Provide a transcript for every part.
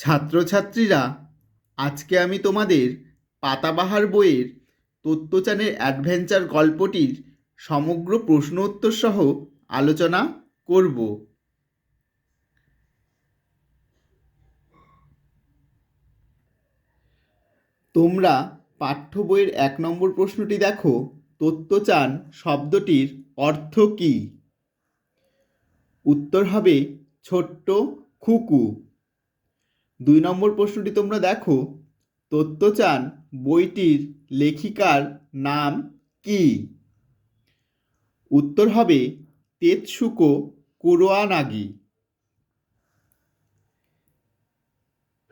ছাত্রছাত্রীরা, আজকে আমি তোমাদের পাতাবাহার বইয়ের তত্ত্বচানের অ্যাডভেঞ্চার গল্পটির সমগ্র প্রশ্ন উত্তর সহ আলোচনা করব। তোমরা পাঠ্য বইয়ের এক নম্বর প্রশ্নটি দেখো, তত্ত্বচান শব্দটির অর্থ কী? উত্তর হবে ছোট্ট খুকু। দুই নম্বর প্রশ্নটি তোমরা দেখো। তত্ত্বচান বইটির লেখিকার নাম কি? উত্তর হবে তেতসুকো কুরোয়ানাগি।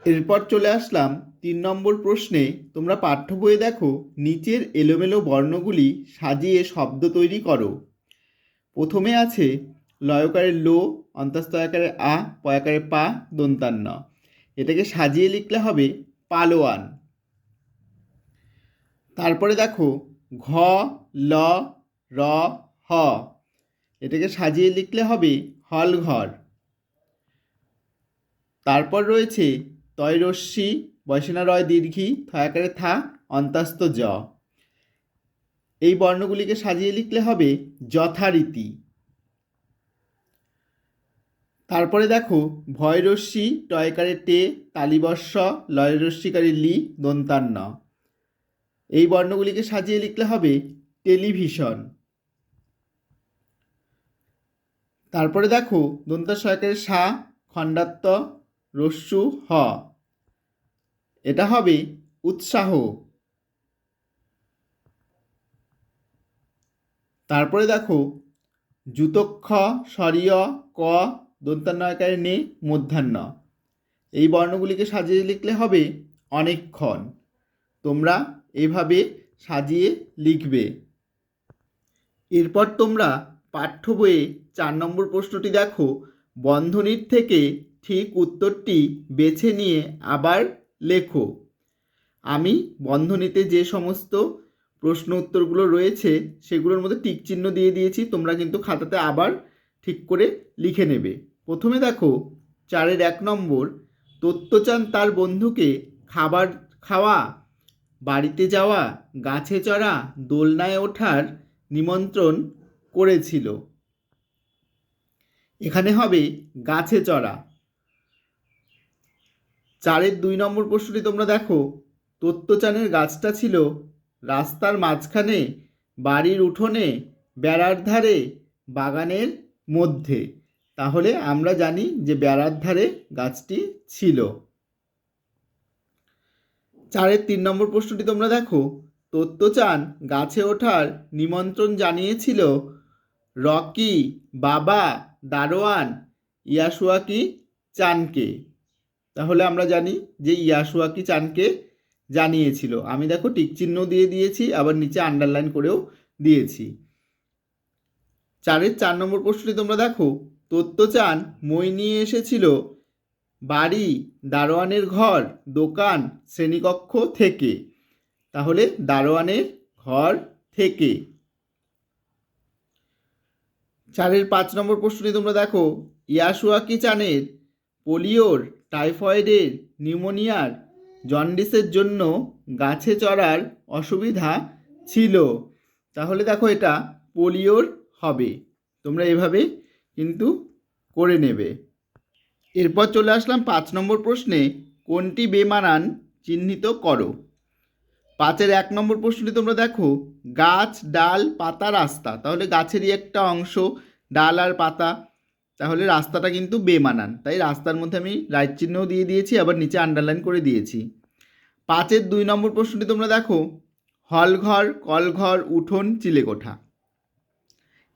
এরপর চলে আসলাম তিন নম্বর প্রশ্নে। তোমরা পাঠ্য বইয়ে দেখো, নিচের এলোমেলো বর্ণগুলি সাজিয়ে শব্দ তৈরি করো। প্রথমে আছে, লয়কারের লো অন্তস্তয়াকারে আ পয়াকারে পা, দন্তান্ন। এটাকে সাজিয়ে লিখলে হবে পালোয়ান। তারপরে দেখো, ঘ, ল, র, হ। এটাকে সাজিয়ে লিখলে হবে হলঘর। তারপর রয়েছে তয়রস্যি বয়সেনা রয় দীর্ঘি, থয়াকারে থা অন্তাস্ত জ এই বর্ণগুলিকে সাজিয়ে লিখলে হবে যথারীতি। তারপরে দেখো ভয়রস্যি টয়কারে টে তালিবর্ষ লয়রস্যিকারে লি, দন্তান্ন। এই বর্ণগুলিকে সাজিয়ে লিখলে হবে টেলিভিশন। তারপরে দেখো দন্তাশয়কারে সা খণ্ডাত্ম রস্যু, হ। এটা হবে উৎসাহ। তারপরে দেখো জুতক্ষ স্বরীয়, ক দন্তান্নয়কারে নে মধ্যাহ্ন। এই বর্ণগুলিকে সাজিয়ে লিখলে হবে অনেকক্ষণ। তোমরা এভাবে সাজিয়ে লিখবে। এরপর তোমরা পাঠ্য বইয়ে চার নম্বর প্রশ্নটি দেখো। বন্ধনীর থেকে ঠিক উত্তরটি বেছে নিয়ে আবার লেখো। আমি বন্ধনীতে যে সমস্ত প্রশ্ন উত্তরগুলো রয়েছে, সেগুলোর মধ্যে টিক চিহ্ন দিয়ে দিয়েছি। তোমরা কিন্তু খাতাতে আবার ঠিক করে লিখে নেবে। প্রথমে দেখো, চারের এক নম্বর, তত্ত্বচান তার বন্ধুকে খাবার খাওয়া, বাড়িতে যাওয়া, গাছে চড়া, দোলনায় ওঠার নিমন্ত্রণ করেছিল। এখানে হবে গাছে চড়া। চারের দুই নম্বর প্রশ্নটি তোমরা দেখো, তত্ত্বচানের গাছটা ছিল রাস্তার মাঝখানে, বাড়ির উঠোনে, বেড়ার ধারে, বাগানের মধ্যে। তাহলে আমরা জানি যে বেড়ার ধারে গাছটি ছিল। চারের তিন নম্বর প্রশ্নটি তোমরা দেখো। তত্ত্ব চান, গাছে ওঠার নিমন্ত্রণ জানিয়েছিল রকি, বাবা, দারোয়ান, ইয়াসুয়াকি চানকে। তাহলে আমরা জানি যে ইয়াসুয়াকি চানকে জানিয়েছিল। আমি দেখো টিক চিহ্ন দিয়ে দিয়েছি, আবার নিচে আন্ডারলাইন করেও দিয়েছি। চারের চার নম্বর প্রশ্নটি তোমরা দেখো। তত্ত্বচান মই নিয়ে এসেছিল বাড়ি, দারোয়ানের ঘর, দোকান, শ্রেণীকক্ষ থেকে। তাহলে দারোয়ানের ঘর থেকে। চারের পাঁচ নম্বর প্রশ্নটি তোমরা দেখো। ইয়াসুয়াকি চানের পোলিওর টাইফয়েডের নিউমোনিয়ার জন্ডিসের জন্য গাছে চড়ার অসুবিধা ছিল। তাহলে দেখো এটা পোলিওর হবে। তোমরা এভাবে কিন্তু করে নেবে। এরপর চলে আসলাম পাঁচ নম্বর প্রশ্নে, কোনটি বেমানান চিহ্নিত করো? পাঁচের এক নম্বর প্রশ্নটি তোমরা দেখো, গাছ, ডাল, পাতা, রাস্তা। তাহলে গাছেরই একটা অংশ, ডাল আর পাতা। তাহলে রাস্তাটা কিন্তু বেমানান তাই রাস্তার মধ্যে আমি রাইট চিহ্নও দিয়ে দিয়েছি, আবার নিচে আন্ডারলাইন করে দিয়েছি। পাঁচের দুই নম্বর প্রশ্নটি তোমরা দেখো, হলঘর, কলঘর, উঠোন, চিলেকোঠা।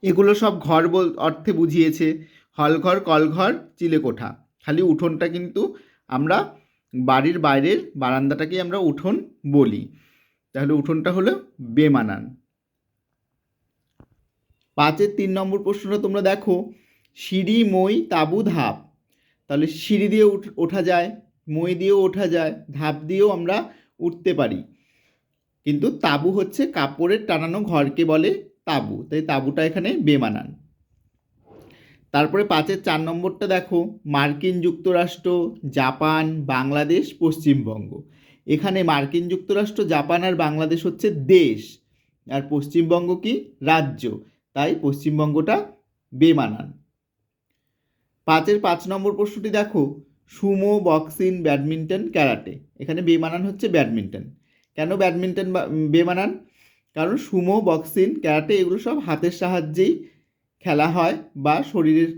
এগুলো সব ঘর বল, অর্থে বুঝিয়েছে। হলঘর, কলঘর, চিলেকোঠা। খালি উঠোনটা কিন্তু আমরা বাড়ির বাইরের বারান্দাটাকেই আমরা উঠোন বলি। তাহলে উঠোনটা হলো বেমানান। পাঁচের তিন নম্বর প্রশ্নটা তোমরা দেখো। সিঁড়ি, মই, তাবু, ধাপ। তাহলে সিঁড়ি দিয়ে ওঠা যায়, মই দিয়েও ওঠা যায়, ধাপ দিয়েও আমরা উঠতে পারি। কিন্তু তাবু হচ্ছে কাপড়ের টানানো ঘরকে বলে তাবু। তাই তাবুটা এখানে বেমানান। তারপরে পাঁচের চার নম্বরটা দেখো, মার্কিন যুক্তরাষ্ট্র, জাপান, বাংলাদেশ, পশ্চিমবঙ্গ। এখানে মার্কিন যুক্তরাষ্ট্র, জাপান আর বাংলাদেশ হচ্ছে দেশ। আর পশ্চিমবঙ্গ কি? রাজ্য। তাই পশ্চিমবঙ্গটা বেমানান। পাঁচের পাঁচ নম্বর প্রশ্নটি দেখো, সুমো, বক্সিং, ব্যাডমিন্টন, ক্যারাটে। এখানে বেমানান হচ্ছে ব্যাডমিন্টন। কেন ব্যাডমিন্টন বেমানান? কারণ সুমো বক্সিং ক্যারাটে এগুলো সব হাতের সাহায্যেই খেলা হয় বা শরীরের,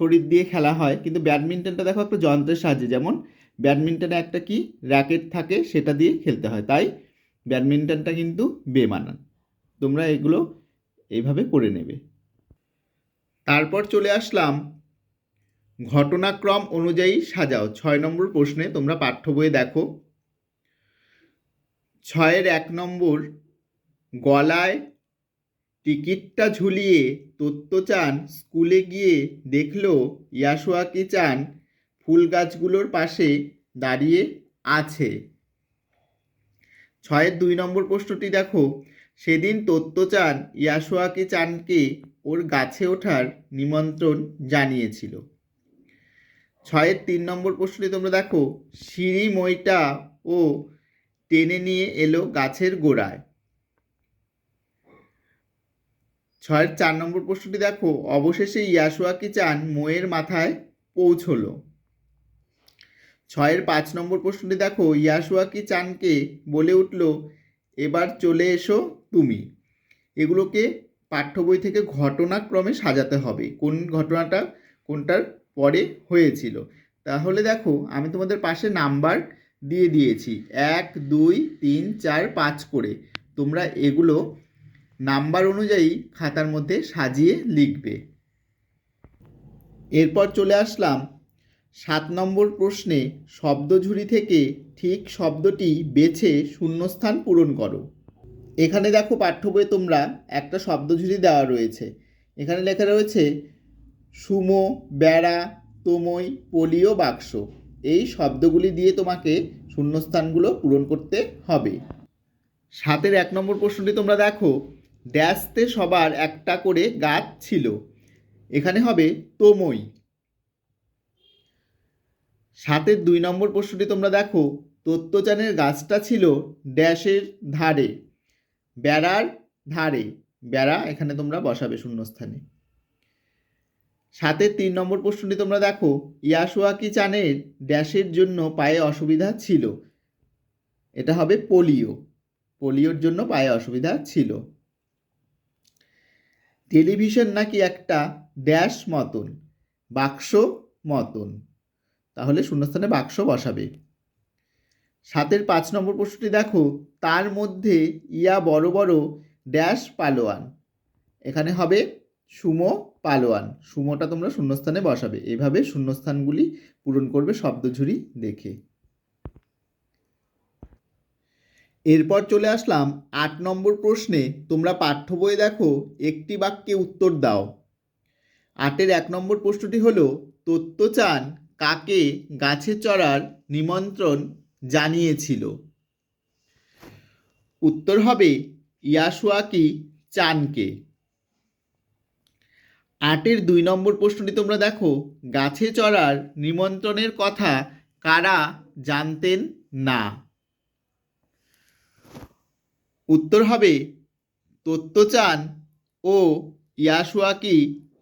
শরীর দিয়ে খেলা হয়। কিন্তু ব্যাডমিন্টনটা দেখো একটা যন্ত্রের সাহায্যে। যেমন ব্যাডমিন্টনে একটা কি র্যাকেট থাকে সেটা দিয়ে খেলতে হয়। তাই ব্যাডমিন্টনটা কিন্তু বেমানান। তোমরা এগুলো এইভাবে করে নেবে। তারপর চলে আসলাম ঘটনাক্রম অনুযায়ী সাজাও। ছয় নম্বর প্রশ্নে তোমরা পাঠ্য বইয়ে দেখো। ছয়ের এক নম্বর গলায় টিকিটটা ঝুলিয়ে তত্ত্বচান স্কুলে গিয়ে দেখল ইয়াসুয়াকি চান ফুল গাছগুলোর পাশে দাঁড়িয়ে আছে। ছয়ের দুই নম্বর প্রশ্নটি দেখো। সেদিন তত্ত্বচান ইয়াসুয়াকি চানকে ওর গাছে ওঠার নিমন্ত্রণ জানিয়েছিল। ছয়ের তিন নম্বর প্রশ্নটি তোমরা দেখো। সিঁড়ি মইটা ও টেনে নিয়ে এলো গাছের গোড়ায়। ছয়ের চার নম্বর প্রশ্নটি দেখো, অবশেষে ইয়াসুয়াকি চান মোয়ের মাথায় পৌঁছলো। ছয়ের পাঁচ নম্বর প্রশ্নটি দেখো, ইয়াসুয়াকি চানকে বলে উঠল, এবার চলে এসো তুমি। এগুলোকে পাঠ্য বই থেকে ঘটনাক্রমে সাজাতে হবে। কোন ঘটনাটা, কোনটার পরে হয়েছিল? তাহলে দেখো, আমি তোমাদের পাশে নাম্বার দিয়ে দিয়েছি। এক, দুই, তিন, চার, পাঁচ করে। তোমরা এগুলো নাম্বার অনুযায়ী খাতার মধ্যে সাজিয়ে লিখবে। এরপর চলে আসলাম সাত নম্বর প্রশ্নে শব্দঝুরি থেকে ঠিক শব্দটি বেছে শূন্যস্থান পূরণ করো। এখানে দেখো পাঠ্য বইয়ে তোমরা একটা শব্দঝুরি দেওয়া রয়েছে। এখানে লেখা রয়েছে, সুমো, বেড়া, তোমই, পোলিও, বাক্স। এই শব্দগুলি দিয়ে তোমাকে শূন্যস্থানগুলো পূরণ করতে হবে। সাতের এক নম্বর প্রশ্নটি তোমরা দেখো ড্যাশতে সবার একটা করে গাছ ছিল। এখানে হবে তোমই। সাতের দুই নম্বর প্রশ্নটি তোমরা দেখো। তত্ত্বচানের গাছটা ছিল ড্যাশের ধারে। বেড়ার ধারে। বেড়া এখানে তোমরা বসাবে শূন্যস্থানে। সাতের তিন নম্বর প্রশ্নটি তোমরা দেখো। ইয়াসুয়াকি চানের ড্যাশের জন্য পায়ে অসুবিধা ছিল। এটা হবে পোলিও। পোলিওর জন্য পায়ে অসুবিধা ছিল। টেলিভিশন নাকি একটা ড্যাশ মতন, বাক্স মতন। তাহলে শূন্যস্থানে বাক্স বসাবে। সাতের পাঁচ নম্বর প্রশ্নটি দেখো, তার মধ্যে ইয়া বড় বড় ড্যাশ পালোয়ান। এখানে হবে সুমো পালোয়ান। সুমোটা তোমরা শূন্যস্থানে বসাবে। এভাবে শূন্যস্থানগুলি পূরণ করবে শব্দঝুরি দেখে। এরপর চলে আসলাম আট নম্বর প্রশ্নে, তোমরা পাঠ্য বই দেখো, একটি বাক্যে উত্তর দাও। আটের এক নম্বর প্রশ্নটি হলো তত্ত্ব চান কাকে গাছে চড়ার নিমন্ত্রণ জানিয়েছিল? উত্তর হবে, ইয়াসুয়াকি চানকে। আটের দুই নম্বর প্রশ্নটি তোমরা দেখো, গাছে চড়ার নিমন্ত্রণের কথা কারা জানতেন না? উত্তর হবে তত্ত্বচান ও ইয়াসুয়াকি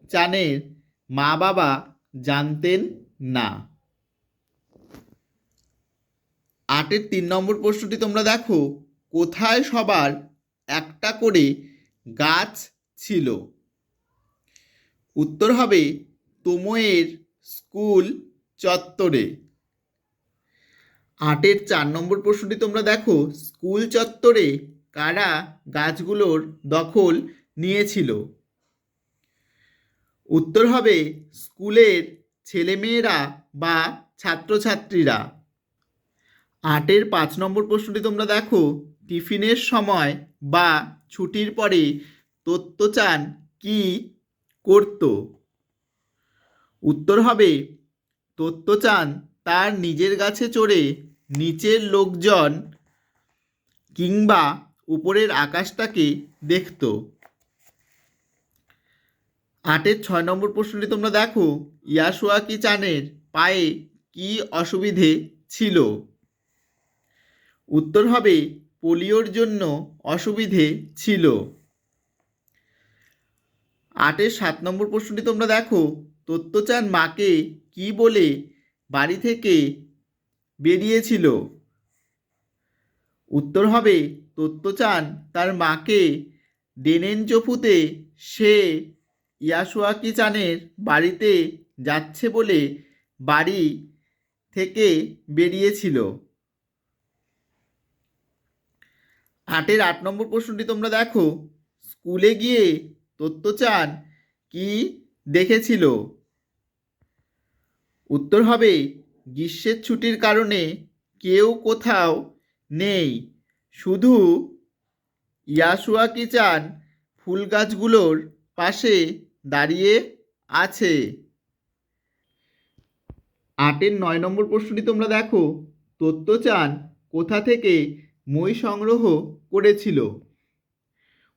চানের মা বাবা জানতেন না। আটের তিন নম্বর প্রশ্নটি তোমরা দেখো, কোথায় সবার একটা করে গাছ ছিল? উত্তর হবে তোময়ের স্কুল চত্বরে। আটের চার নম্বর প্রশ্নটি তোমরা দেখো, স্কুল চত্বরে কারা গাছগুলোর দখল নিয়েছিল? উত্তর হবে স্কুলের ছেলেমেয়েরা বা ছাত্রছাত্রীরা। আটের পাঁচ নম্বর প্রশ্নটি তোমরা দেখো। টিফিনের সময় বা ছুটির পরে তত্ত্বচান কি করত? উত্তর হবে, তত্ত্বচান তার নিজের গাছে চড়ে নিচের লোকজন কিংবা উপরের আকাশটাকে দেখত। আটের ছয় নম্বর প্রশ্নটি তোমরা দেখো ইয়াশুয়া কি চানের পায়ে কি অসুবিধে ছিল? উত্তর হবে, পোলিওর জন্য অসুবিধে ছিল। আটের সাত নম্বর প্রশ্নটি তোমরা দেখো, তত্ত্বচান মাকে কি বলে বাড়ি থেকে বেরিয়েছিল? উত্তর হবে তত্ত্বচান তার মাকে ডেনেন চফুতে সে ইয়াসুয়াকি চানের বাড়িতে যাচ্ছে বলে বাড়ি থেকে বেরিয়েছিল। আটের আট নম্বর প্রশ্নটি তোমরা দেখো। স্কুলে গিয়ে তত্ত্বচান কি দেখেছিল? উত্তর হবে, গ্রীষ্মের ছুটির কারণে কেউ কোথাও নেই। শুধু ইয়াসুয়াকি চান ফুল গাছগুলোর পাশে দাঁড়িয়ে আছে? আটের নয় নম্বর প্রশ্নটি তোমরা দেখো। তত্ত্ব চান কোথা থেকে মই সংগ্রহ করেছিল?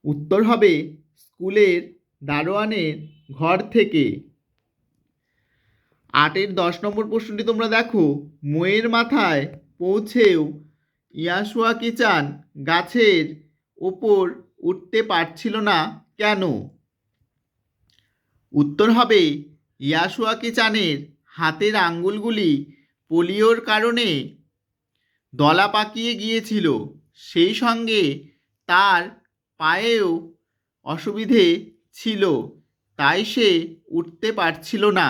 উত্তর হবে স্কুলের দারোয়ানের ঘর থেকে। আটের দশ নম্বর প্রশ্নটি তোমরা দেখো। ময়ের মাথায় পৌঁছেও ইয়াসুয়া কিচান গাছের ওপর উঠতে পারছিল না কেন? উত্তর হবে ইয়াসুয়া কিচানের হাতের আঙ্গুলগুলি পোলিওর কারণে দলা পাকিয়ে গিয়েছিল। সেই সঙ্গে তার পায়েও অসুবিধে ছিল, তাই সে উঠতে পারছিল না।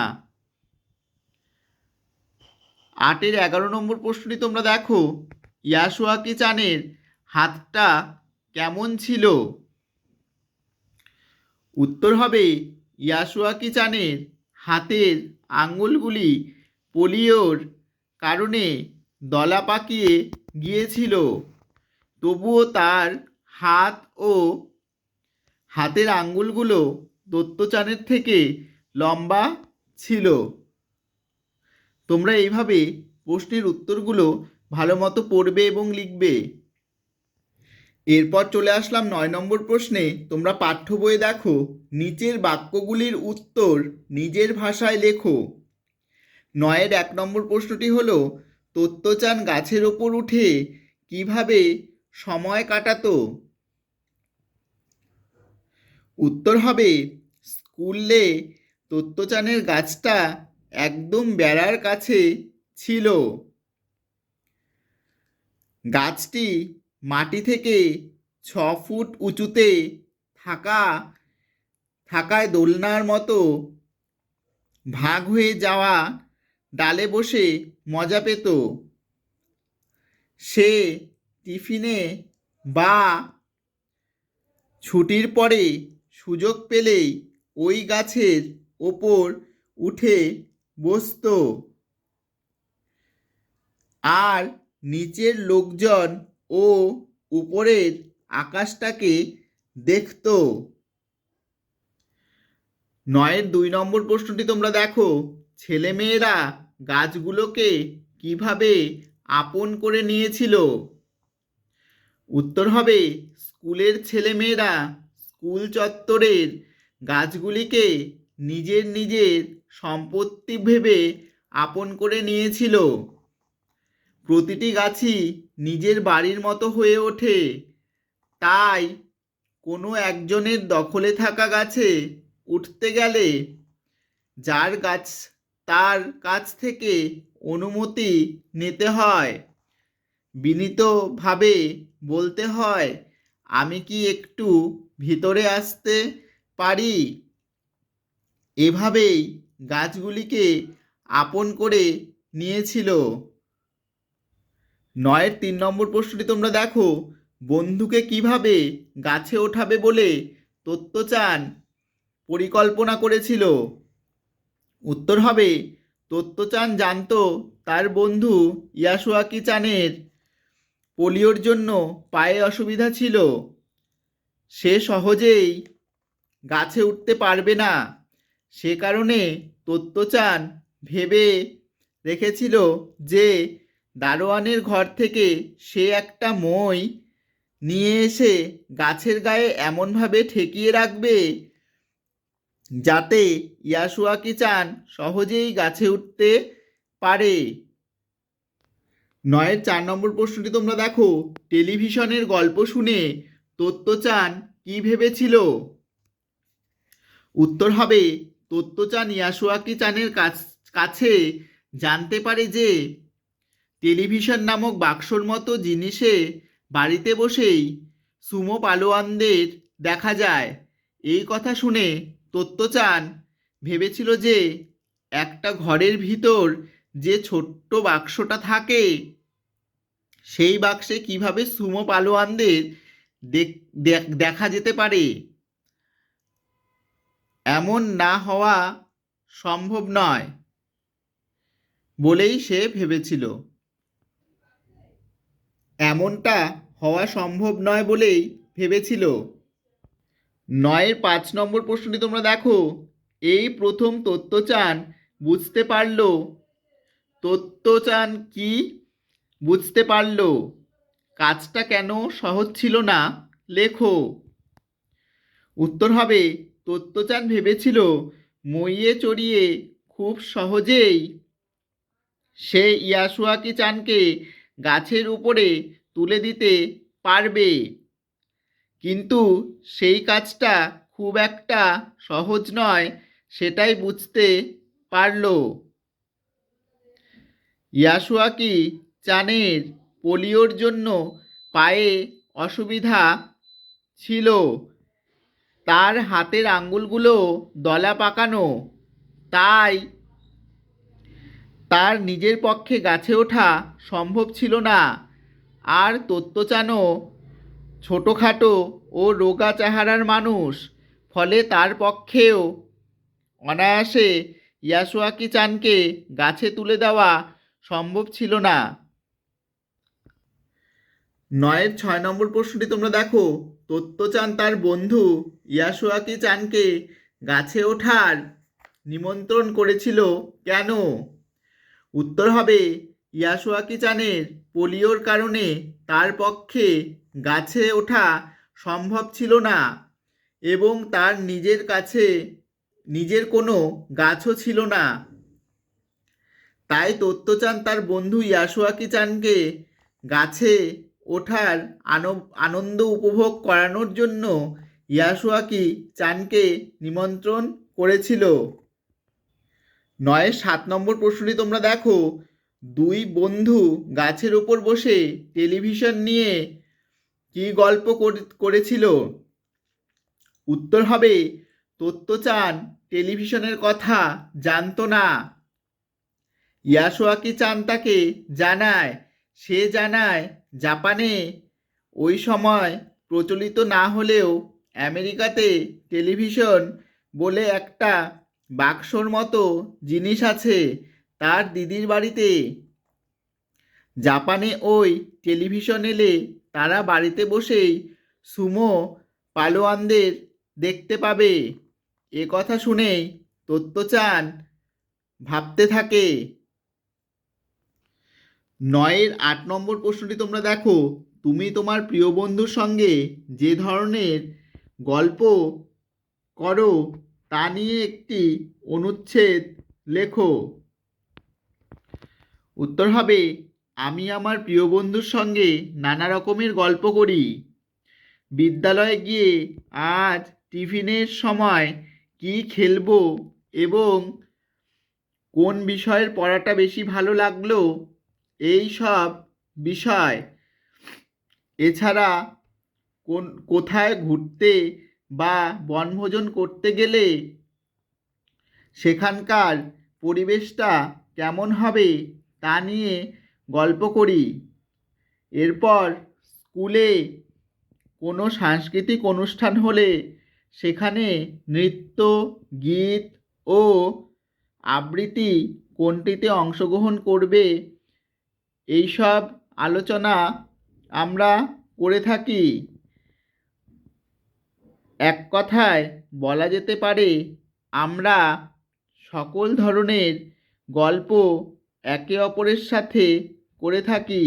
আটের এগারো নম্বর প্রশ্নটি তোমরা দেখো। ইয়াসুয়াকি চানের হাতটা কেমন ছিল? উত্তর হবে ইয়াসুয়াকি চানের হাতের আঙুলগুলি পোলিওর কারণে দলা পাকিয়ে গিয়েছিল। তবুও তার হাত ও হাতের আঙ্গুলগুলো দত্তচানের থেকে লম্বা ছিল। তোমরা এইভাবে প্রশ্নের উত্তরগুলো ভালো মতো পড়বে এবং লিখবে। এরপর চলে আসলাম নয় নম্বর প্রশ্নে। তোমরা পাঠ্য বইয়ে দেখো, নিচের বাক্যগুলির উত্তর নিজের ভাষায় লেখো। নয়ের এক নম্বর প্রশ্নটি হলো, তত্ত্বচান গাছের ওপর উঠে কীভাবে সময় কাটাতো? উত্তর হবে, স্কুলে তত্ত্বচানের গাছটা একদম বেড়ার কাছে ছিল। গাছটি মাটি থেকে ছ ফুট উঁচুতে থাকা, থাকায় দোলনার মতো ভাগ হয়ে যাওয়া ডালে বসে মজা পেত। সে টিফিনে বা ছুটির পরে সুযোগ পেলেই ওই গাছের ওপর উঠে বসত। আর নিচের লোকজন ও উপরের আকাশটাকে দেখত। নয়ের দুই নম্বর প্রশ্নটি তোমরা দেখো। ছেলেমেয়েরা গাছগুলোকে কীভাবে আপন করে নিয়েছিল? উত্তর হবে, স্কুলের ছেলেমেয়েরা স্কুল চত্বরের গাছগুলিকে নিজের নিজের সম্পত্তি ভেবে আপন করে নিয়েছিল। প্রতিটি গাছই নিজের বাড়ির মতো হয়ে ওঠে। তাই কোনো একজনের দখলে থাকা গাছে উঠতে গেলে যার গাছ, তার কাছ থেকে অনুমতি নিতে হয়। বিনীতভাবে বলতে হয়, আমি কি একটু ভিতরে আসতে পারি? এভাবেই গাছগুলিকে আপন করে নিয়েছিল। নয়ের তিন নম্বর প্রশ্নটি তোমরা দেখো। বন্ধুকে কীভাবে গাছে ওঠাবে বলে তত্ত্ব চান পরিকল্পনা করেছিল? উত্তর হবে, তত্ত্বচান জানতো তার বন্ধু ইয়াসুয়াকি চানের। পোলিওর জন্য পায়ে অসুবিধা ছিল। সে সহজেই গাছে উঠতে পারবে না। সে কারণে তত্ত্বচান ভেবে রেখেছিল যে দারোয়ানের ঘর থেকে সে একটা মই নিয়ে এসে গাছের গায়ে এমনভাবে ঠেকিয়ে রাখবে যাতে ইয়াসুয়াকি চান সহজেই গাছে উঠতে পারে। নয়ের চার নম্বর প্রশ্নটি তোমরা দেখো। টেলিভিশনের গল্প শুনে তত্ত্বচান কি ভেবেছিল? উত্তর হবে, তত্ত্বচান ইয়াসুয়াকি চানের কাছ- কাছে জানতে পারে যে টেলিভিশন নামক বাক্সর মতো জিনিসে বাড়িতে বসেই সুমো পালোয়ানদের দেখা যায়। এই কথা শুনে তত্ত্বচান ভেবেছিল যে একটা ঘরের ভিতর যে ছোট্ট বাক্সটা থাকে, সেই বাক্সে কীভাবে সুমো পালোয়ানদের দেখ- যেতে পারে? এমন না হওয়া সম্ভব নয় বলেই সে ভেবেছিল। এমনটা হওয়া সম্ভব নয় বলেই ভেবেছিল। নয়ের পাঁচ নম্বর প্রশ্নটি তোমরা দেখো। এই প্রথম তত্ত্বচান বুঝতে পারল। তত্ত্বচান কি? বুঝতে পারল। কাজটা কেন সহজ ছিল না? লেখো। উত্তর হবে, তত্ত্বচান ভেবেছিল মইয়ে চড়িয়ে খুব সহজেই সে ইয়াসুয়াকি চানকে গাছের উপরে তুলে দিতে পারবে। কিন্তু সেই কাজটা খুব একটা সহজ নয়, সেটাই বুঝতে পারল। ইয়াসুয়াকি চানের পোলিওর জন্য পায়ে অসুবিধা ছিল? তার হাতের আঙ্গুলগুলো দলা পাকানো, তাই তার নিজের পক্ষে গাছে ওঠা সম্ভব ছিল না। আর তত্ত্বচানও ছোটোখাটো ও রোগা চেহারার মানুষ, ফলে তার পক্ষেও অনায়াসে ইয়াসুয়াকি চানকে গাছে তুলে দেওয়া সম্ভব ছিল না। নয়ের ছয় নম্বর প্রশ্নটি তোমরা দেখো। তত্ত্বচান তার বন্ধু ইয়াসুয়াকি চানকে গাছে ওঠার নিমন্ত্রণ করেছিল কেন? উত্তর হবে, ইয়াসুয়াকি চানের পোলিওর কারণে তার পক্ষে গাছে ওঠা সম্ভব ছিল না এবং তার নিজের কাছে নিজের কোনো গাছও ছিল না। তাই তত্ত্বচান তার বন্ধু ইয়াসুয়াকি চানকে গাছে ওঠার আন- আনন্দ উপভোগ করানোর জন্য ইয়াসুয়াকি চানকে নিমন্ত্রণ করেছিল। নয়ের সাত নম্বর প্রশ্নটি তোমরা দেখো। দুই বন্ধু গাছের উপর বসে টেলিভিশন নিয়ে কি গল্প করে- করেছিল? উত্তর হবে তত্ত্বচান টেলিভিশনের কথা জানতো না। ইয়াসোয়াকি চান তাকে জানায়, সে জানায়, জাপানে ওই সময় প্রচলিত না হলেও আমেরিকাতে টেলিভিশন বলে একটা বাক্সর মতো জিনিস আছে তার দিদির বাড়িতে। জাপানে ওই টেলিভিশন এলে তারা বাড়িতে বসেই সুমো পালোয়ানদের দেখতে পাবে। এ কথা শুনেই তত্ত্বচান ভাবতে থাকে। নয়ের আট নম্বর প্রশ্নটি তোমরা দেখো। তুমি তোমার প্রিয় বন্ধুর সঙ্গে যে ধরনের গল্প করো তা নিয়ে একটি অনুচ্ছেদ লেখো। উত্তর হবে, আমি আমার প্রিয় বন্ধুর সঙ্গে নানা রকমের গল্প করি। বিদ্যালয়ে গিয়ে আজ টিফিনের সময় কি খেলব এবং কোন বিষয়ের পড়াটা বেশি ভালো লাগল, এই সব বিষয়। এছাড়া কোন, কোথায় ঘুরতে বা বনভোজন করতে গেলে সেখানকার পরিবেশটা কেমন হবে তা নিয়ে গল্প করি। এরপর স্কুলে কোনো সাংস্কৃতিক অনুষ্ঠান হলে সেখানে নৃত্য, গীত ও আবৃত্তি কোনটিতে অংশগ্রহণ করবে এইসব আলোচনা আমরা করে থাকি। এক কথায় বলা যেতে পারে, আমরা সকল ধরনের গল্প একে অপরের সাথে করে থাকি।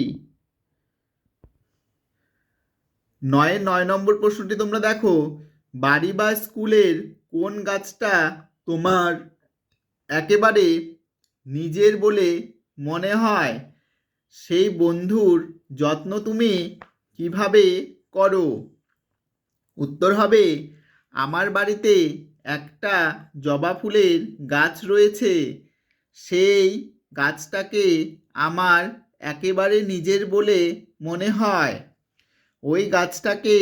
নয় নয় নম্বর প্রশ্নটি তোমরা দেখো, বাড়ি বা স্কুলের কোন গাছটা তোমার একেবারে নিজের বলে মনে হয়? সেই বন্ধুর যত্ন তুমি কীভাবে করো? উত্তর হবে, আমার বাড়িতে একটা জবা ফুলের গাছ রয়েছে। সেই গাছটাকে আমার একেবারে নিজের বলে মনে হয়। ওই গাছটাকে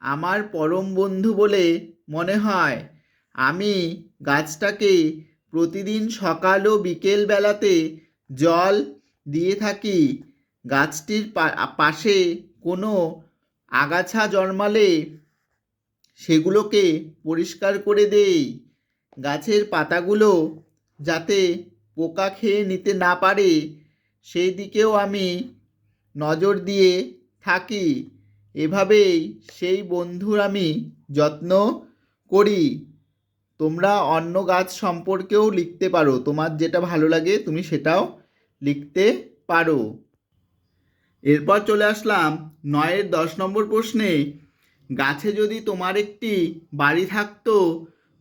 আমার পরম বন্ধু বলে মনে হয়। আমি গাছটাকে প্রতিদিন সকাল ও বিকেল বেলাতে জল দিয়ে থাকি। গাছটির পাশে কোনো আগাছা জন্মালে সেগুলোকে পরিষ্কার করে দেই। গাছের পাতাগুলো যাতে পোকা খেয়ে নিতে না পারে, সেই দিকেও আমি নজর দিয়ে থাকি। এভাবেই সেই বন্ধুর আমি যত্ন করি। তোমরা অন্য গাছ সম্পর্কেও লিখতে পারো। তোমার যেটা ভালো লাগে, তুমি সেটাও লিখতে পারো। এরপর চলে আসলাম নয়ের দশ নম্বর প্রশ্নে। গাছে যদি তোমার একটি বাড়ি থাকতো,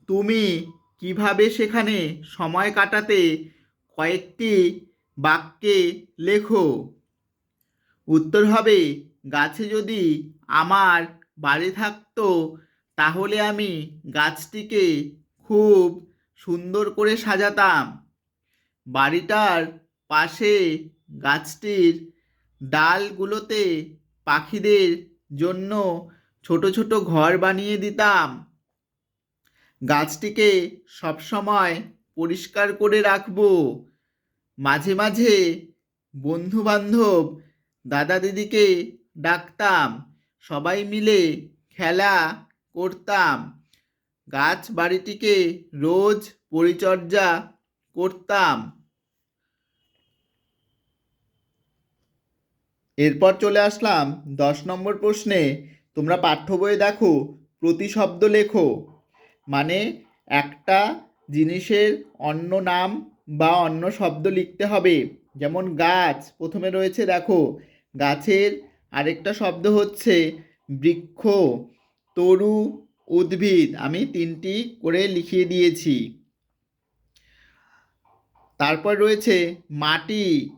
তুমি কীভাবে সেখানে সময় কাটাতে কয়েকটি বাক্যে লেখো? উত্তর হবে, গাছে যদি আমার বাড়ি থাকতো, তাহলে আমি গাছটিকে খুব সুন্দর করে সাজাতাম। বাড়িটার পাশে গাছটির ডালগুলোতে পাখিদের জন্য ছোট ছোট ঘর বানিয়ে দিতাম। গাছটিকে সবসময় পরিষ্কার করে রাখব। মাঝে মাঝে বন্ধু বান্ধব দাদা দিদিকে ডাকতাম। সবাই মিলে খেলা করতাম। গাছ বাড়িটিকে রোজ পরিচর্যা করতাম। এরপর চলে আসলাম দশ নম্বর প্রশ্নে। তোমরা পাঠ্য বইয়ে দেখো, প্রতিশব্দ লেখো। মানে একটা জিনিসের অন্য নাম বা অন্য শব্দ লিখতে হবে। যেমন গাছ, প্রথমে রয়েছে দেখো, গাছের আরেকটা শব্দ হচ্ছে বৃক্ষ, তরু, উদ্ভিদ। আমি তিনটি করে লিখিয়ে দিয়েছি। তারপর রয়েছে মাটি,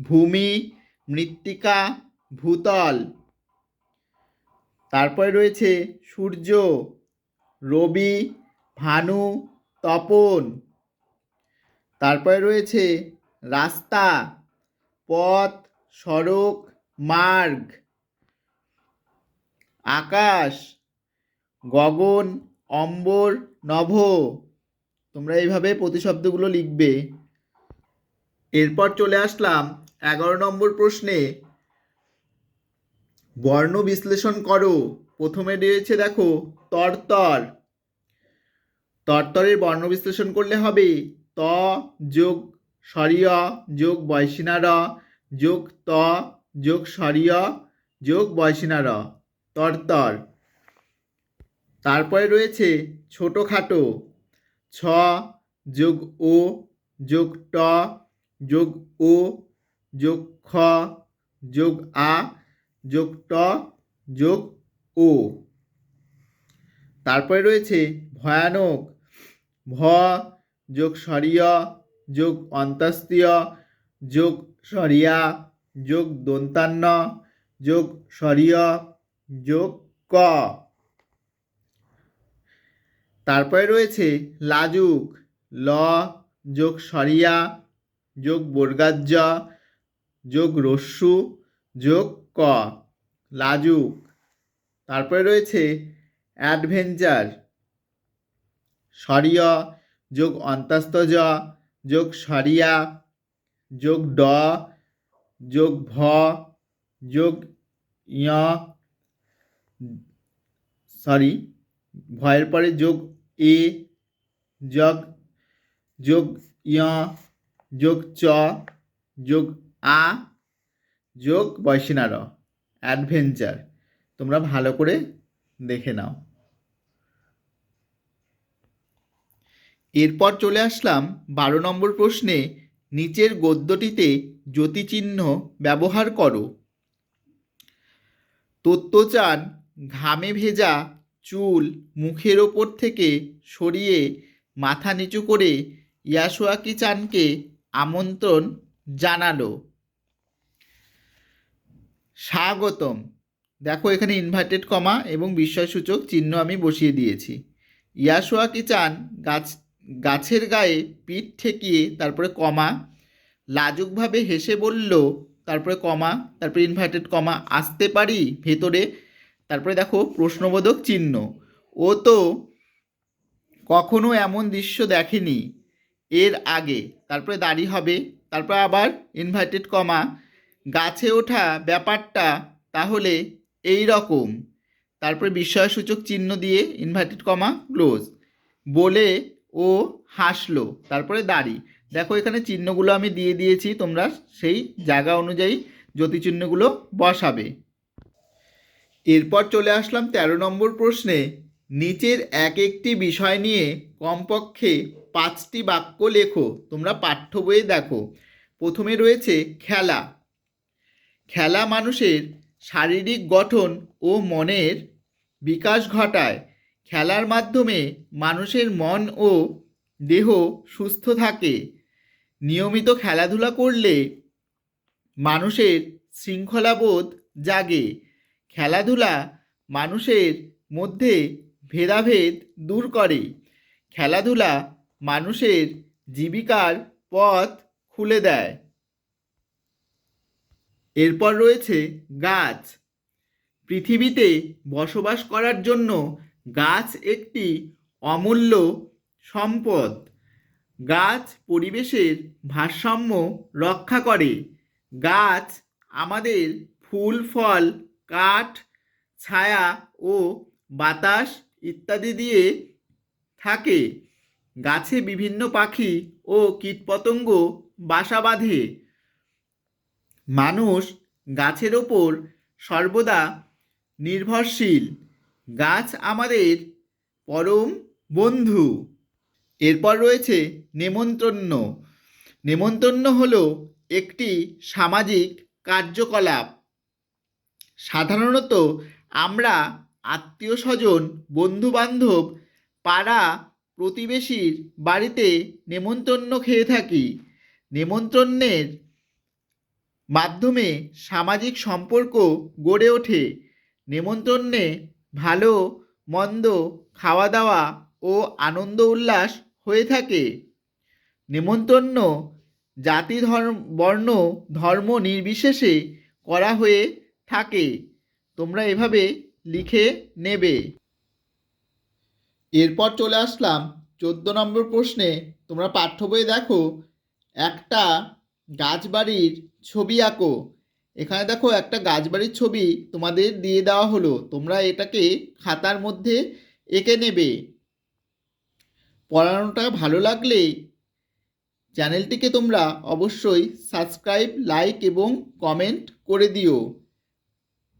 ভূমি, মৃত্তিকা, ভূতল। তারপরে রয়েছে সূর্য, রবি, ভানু, তপন। তারপরে রয়েছে রাস্তা, পথ, সড়ক, মার্গ। আকাশ, গগন, অম্বর, নভ। তোমরা এইভাবে প্রতিশব্দগুলো লিখবে। এরপর চলে আসলাম এগারো নম্বর প্রশ্নে। বর্ণ বিশ্লেষণ করো। প্রথমে রয়েছে দেখো, তরতর। তরতরের বর্ণ বিশ্লেষণ করলে হবে, ত যোগ সরিয় যোগ বয়সিনা র যোগ ত যোগ সরিয় যোগ বয়সিনা র তরতর। তারপরে রয়েছে, ছোটোখাটো, ছ যোগ ও যোগ ট যোগ ও যোগ খ যোগ আ যোগ ট যোগ ও তারপরে রয়েছে ভয়ানক, ভ, যোগ সরিয়, যোগ অন্ত্যস্তীয় যোগ সরিয়া, যোগ দন্তান্ন, যোগ সরিয়, যোগ ক। তারপরে রয়েছে লাজুক, ল, যোগ সরিয়া, যোগ বর্গাজ্য যোগ রস্যু যোগ ক, লাজুক। তারপরে রয়েছে অ্যাডভেঞ্চার। সরিয়, যোগ অন্তস্তজ যোগ সরিয়া, যোগ ড, যোগ ভ, যোগ ইয় সরি, ভয়ের পরে যোগ এ, যোগ যোগ ইয় যোগ চ, যোগ আ যোগ বয়সিনার অ্যাডভেঞ্চার। তোমরা ভালো করে দেখে নাও। এরপর চলে আসলাম বারো নম্বর প্রশ্নে, নিচের গদ্যটিতে জ্যোতিচিহ্ন ব্যবহার করো। তত্ত্বচান ঘামে ভেজা চুল মুখের ওপর থেকে সরিয়ে মাথা নিচু করে ইয়াসুয়াকি চানকে আমন্ত্রণ জানালো। স্বাগতম। দেখো, এখানে ইনভার্টেড কমা এবং বিস্ময়সূচক চিহ্ন আমি বসিয়ে দিয়েছি। ইয়াসুয়াকি চান? গাছ, গাছের গায়ে পিঠ ঠেকিয়ে তারপরে কমা লাজুকভাবে হেসে বলল, তারপরে কমা তারপরে ইনভার্টেড কমা আসতে পারি ভেতরে? তারপরে দেখো, প্রশ্নবোধক চিহ্ন। ও তো কখনো এমন দৃশ্য দেখেনি। এর আগে, তারপরে দাড়ি হবে, তারপরে আবার ইনভার্টেড কমা গাছে ওঠা ব্যাপারটা তাহলে এই রকম। তারপরে বিস্ময়সূচক চিহ্ন দিয়ে ইনভার্টেড কমা ক্লোজ বলে ও হাসলো, তারপরে দাড়ি। দেখো এখানে চিহ্নগুলো আমি দিয়ে দিয়েছি, তোমরা সেই জায়গা অনুযায়ী জ্যোতিচিহ্নগুলো বসাবে। এরপর চলে আসলাম তেরো নম্বর প্রশ্নে। নিচের এক একটি বিষয় নিয়ে কমপক্ষে পাঁচটি বাক্য লেখো, তোমরা পাঠ্য বইয়ে দেখো। প্রথমে রয়েছে খেলা। খেলা মানুষের শারীরিক গঠন ও মনের বিকাশ ঘটায়। খেলার মাধ্যমে মানুষের মন ও দেহ সুস্থ থাকে। নিয়মিত খেলাধুলা করলে মানুষের শৃঙ্খলাবোধ জাগে। খেলাধুলা মানুষের মধ্যে ভেদাভেদ দূর করে। খেলাধুলা মানুষের জীবিকার পথ খুলে দেয়। এরপর রয়েছে গাছ। পৃথিবীতে বসবাস করার জন্য গাছ একটি অমূল্য সম্পদ। গাছ পরিবেশের ভারসাম্য রক্ষা করে। গাছ আমাদের ফুল, ফল, কাঠ, ছায়া ও বাতাস ইত্যাদি দিয়ে থাকে। গাছে বিভিন্ন পাখি ও কীটপতঙ্গ বাসা বাঁধে। মানুষ গাছের ওপর সর্বদা নির্ভরশীল। গাছ আমাদের পরম বন্ধু। এরপর রয়েছে নেমন্তন্ন। নেমন্তন্ন হলো একটি সামাজিক কার্যকলাপ। সাধারণত আমরা আত্মীয় স্বজন, বন্ধুবান্ধব, পাড়া প্রতিবেশীর বাড়িতে নেমন্তন্ন খেয়ে থাকি। নেমন্তন্নের মাধ্যমে সামাজিক সম্পর্ক গড়ে ওঠে। নেমন্তন্নে ভালো, মন্দ খাওয়া দাওয়া ও আনন্দ উল্লাস হয়ে থাকে। নেমন্তন্ন জাতি ধর্ম, বর্ণ, ধর্ম নির্বিশেষে করা হয়ে থাকে। তোমরা এভাবে লিখে নেবে। এরপর চলে আসলাম চোদ্দ নম্বর প্রশ্নে। তোমরা পাঠ্য বইয়ে দেখো, একটা গাছবাড়ির ছবি আঁকো। এখানে দেখো একটা গাছবাড়ির ছবি তোমাদের দিয়ে দেওয়া হলো। তোমরা এটাকে খাতার মধ্যে এঁকে নেবে। পড়ানোটা ভালো লাগলে চ্যানেলটিকে তোমরা অবশ্যই সাবস্ক্রাইব, লাইক এবং কমেন্ট করে দিও।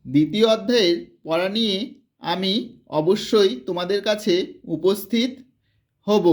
দ্বিতীয় অধ্যায়ের পড়া নিয়ে আমি অবশ্যই তোমাদের কাছে উপস্থিত হব।